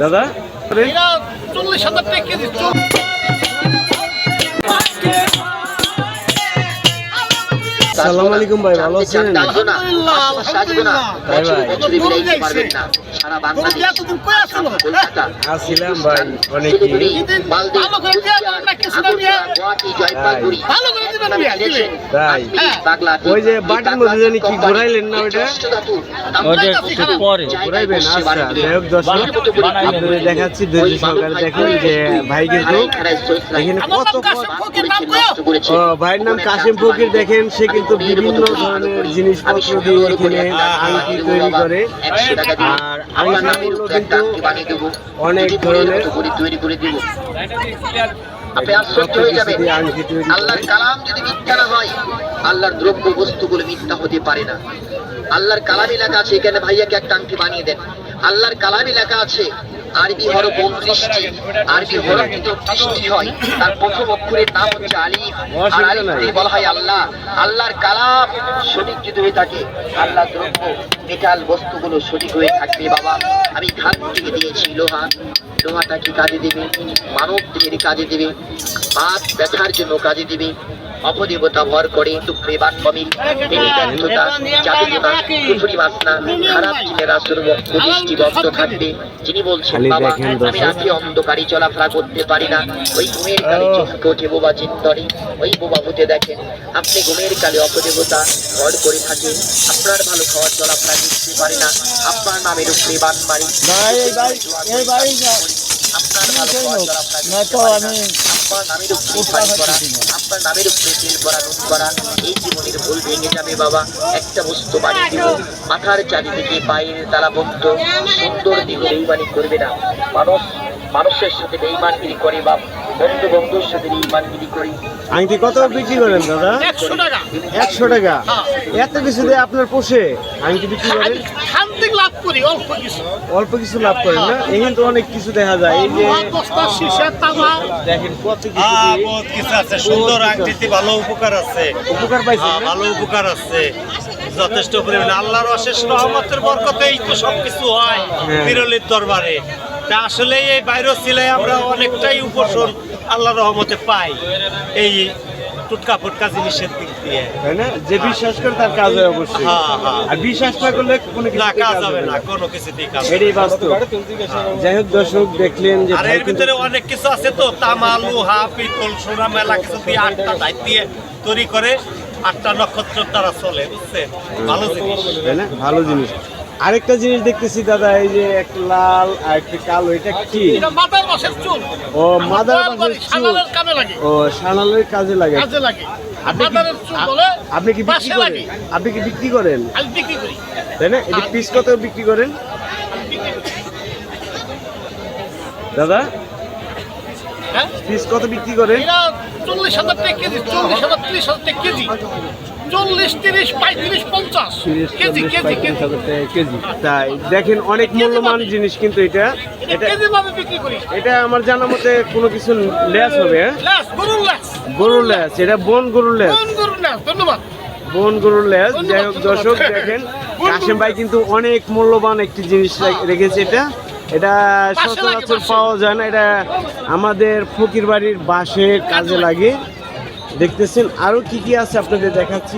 দাদা এরা চল্লিশ হাজার টাকা কেজি আসসালামু আলাইকুম ভাই ভালো আছেন? আসছিলাম ভাই অনেক। তাই হ্যাঁ। ওই যে বাটির মধ্যে জানি কি ঘোরাইলেন না ওইটা? একটু পরে। ঘুরাইবেন আচ্ছা যাই হোক দর্শক আপনাদের দেখাচ্ছি ধৈর্য সহকারে। দেখেন যে ভাই কিন্তু এখানে কত ভাইয়ের নাম কাশিম ফকির দেখেন সে কিন্তু বিভিন্ন ধরনের জিনিসপত্র দিয়ে এখানে আংটি তৈরি করে। আর আংটির মূল্য কিন্তু অনেক ধরনের তৈরি করে দিব আপনি আশ্চর্য হয়ে যাবেন। আল্লাহর কালাম যদি মিথ্যা না হয় আল্লাহর দ্রব্য বস্তুগুলো মিথ্যা হতে পারে না। আল্লাহর কালামই লেখা আছে এখানে ভাইয়াকে একটা আংটি বানিয়ে দেন। আল্লাহর কালামই লেখা আছে আরবি হরফ উনত্রিশটি আরবি হরফ কিন্তু উনত্রিশটি হয় তার প্রথম অক্ষরের নাম হচ্ছে আলিফ। আর আলিফ দিয়ে বলা হয় আল্লাহ। আল্লাহর কালাম সঠিক যদি হয়ে থাকে। আল্লাহ দ্রব্য মেটাল বস্তুগুলো সঠিক হয়ে থাকবে বাবা। আমি ধান থেকে দিয়েছি লোহা। লোহাটা কি কাজে দেবে মানব দেহের কাজে দেবে। পাত ব্যথার জন্য কাজে দেবে। অপদেবতা ভর করে বান মমিন তিনি ব্যর্থতা জাদুটনা কুফুরি বাসনা খারাপ চিনেরা সর্ব দৃষ্টি বন্ধ থাকবে। যিনি বলছেন বাবা আমি। রাতে অন্ধকারী চলাফেরা করতে পারি না। ওই ঘুমের কালে চোখ ওঠে বোবা চিন্তনে ওই বোবা ভূতে দেখেন আপনি ঘুমের কালে অপদেবতা ভর করে থাকেন। আপনার ভালো খাওয়ার চলাফেরা করতে পারি না। আপনার নামের উপরে বান মারি। আপনার ভালো খাওয়ার চলাফেরা আপনার নামের উপরে করা আপনার নামের উপরে তেল করা নুন করা এই জীবনের ভুল ভেঙে যাবে বাবা। একটা বস্তু বাড়ি দিব মাথার চারিদিকে পায়ের তালাবদ্ধ সুন্দর দিক বেইমানি করবে না। মানুষ মানুষের সাথে বেইমানগিরি করে বা বন্ধু বন্ধুর সাথে বেইমানগিরি করে। আংটি কত বিক্রি করেন দাদা? একশো টাকা। একশো টাকা। এত কিছু দিয়ে আপনার পোষে? আংটি বিক্রি করেন লাভ করি অল্প কিছু। অল্প কিছু লাভ করেন না। এখানে তো অনেক কিছু দেখা যায়। এই যে বস্তা তামা। দেখেন কত কিছু হ্যাঁ, বহুত কিছু আছে। সুন্দর আংটিতে ভালো উপকার আছে। উপকার পাইছেন হ্যাঁ, না? ভালো উপকার আছে। যথেষ্ট পরিমাণে। আল্লাহর অশেষ রহমতের বরকতেই তো সবকিছু হয় হ্যাঁ। বিরলির দরবারে। তা আসলে এই বাইরে ছিলাই আমরা অনেকটাই উপশম আল্লাহর রহমতে পাই। এই টুটকা ফুটকা জিনিসের দিক। তাই না? যে বিশ্বাস করে তার কাজ হয় অবশ্যই। হ্যাঁ, হ্যাঁ। আর বিশ্বাস না করলে কোনো কিছু কাজ হবে না। কোনো কিছুতেই কাজ। এটাই বাস্তব। যাই হোক দর্শক দেখলেন যে আর এর ভিতরে অনেক কিছু আছে তো। তামা লোহা পিতল সোনা মেলা কিছু দিয়ে আটটা দায় দিয়ে তৈরি করে আটটা নক্ষত্র তারা চলে বুঝছেন ভালো জিনিস। তাই না? ভালো জিনিস। আরেকটা জিনিস দেখতেছি দাদা এই যে একটা লাল আর একটা কালো এটা কি? এটা মাথার চুল। ও মাদার লাগে। ও সানালের কাজে লাগে। কাজে লাগে। আপনি কি- বিক্রি করেন? আপনি কি বিক্রি করেন? তাই না? এটি পিস কত বিক্রি করেন। দাদা? হ্যাঁ? পিস কত বিক্রি করেন? চল্লিশ হাজার কেজি চল্লিশ হাজার ত্রিশ হাজার কেজি। চল্লিশ তিরিশ পঁয়ত্রিশ পঞ্চাশ। KG KG KG. হাজার টাকা কেজি। তাই দেখেন অনেক মূল্যবান জিনিস কিন্তু এটা। এটা আমার জানা মতে কোনো কিছু লেস হবে হ্যাঁ? গরুর ল্যাস এটা বন গরুর লেস। ল্যাস ধন্যবাদ। বন গরুর যাই হোক। দর্শক দেখেন কাশেম ভাই কিন্তু অনেক মূল্যবান একটি জিনিস রেখেছে এটা। এটা সচরাচর। পাওয়া যায় না। এটা আমাদের ফকির বাড়ির বাঁশে কাজে লাগে। দেখতেছেন আরও কি কি আছে আপনাদের দেখাচ্ছি।